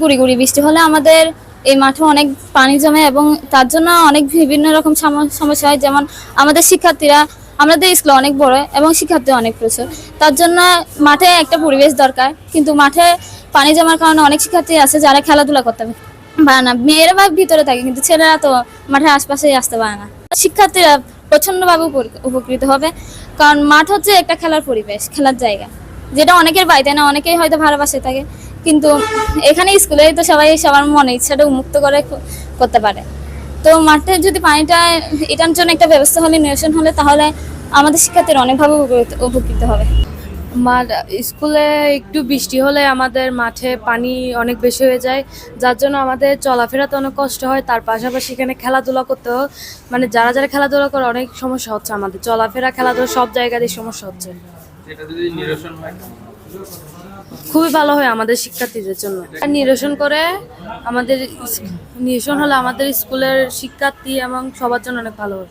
গুড়ি বৃষ্টি হলে আমাদের এই মাঠে অনেক পানি জমে এবং তার জন্য অনেক বিভিন্ন রকম সাম- সমস্যা হয়। যেমন আমাদের শিক্ষার্থীরা, আমাদের স্কুল অনেক বড় এবং শিক্ষার্থী অনেক প্রচুর। তার জন্য মাঠে একটা পরিবেশ দরকার, কিন্তু মাঠে পানি জমার কারণে অনেক শিক্ষার্থী আছে যারা খেলাধুলা করতে পারে না। মেয়েরা বা ভিতরে থাকে, কিন্তু ছেলেরা তো মাঠের আশপাশেই আসতে পারে না। শিক্ষার্থীরা প্রচন্ডভাবে উপর- উপকৃত হবে, কারণ মাঠ হচ্ছে একটা খেলার পরিবেশ, খেলার জায়গা। যেটা অনেকের বাড়িতে না, অনেকেই হয়তো ভাড়া বাসায় থাকে কিন্তু এখানে স্কুলে তো সবাই সবার মনে ইচ্ছাটা উন্মুক্ত করে করতে পারে। তো মাঠে যদি পানিটা এটার জন্য একটা ব্যবস্থা হলে নিরসন হলে তাহলে আমাদের শিক্ষার্থীরা অনেকভাবে উপকৃত উপকৃত হবে। মাঠ স্কুলে একটু বৃষ্টি হলে আমাদের মাঠে পানি অনেক বেশি হয়ে যায় যার জন্য আমাদের চলাফেরাতে অনেক কষ্ট হয়। তার পাশাপাশি এখানে খেলাধুলা করতেও মানে যারা যারা খেলাধুলা করে অনেক সমস্যা হচ্ছে আমাদের। চলাফেরা খেলাধুলা সব জায়গাতেই সমস্যা হচ্ছে। এটা যদি নিরসন হয় খুবই ভালো হয় আমাদের শিক্ষার্থীদের জন্য। আর নিরসন করে আমাদের নিরসন হলে আমাদের স্কুলের শিক্ষার্থী এবং সবার জন্য অনেক ভালো হয়।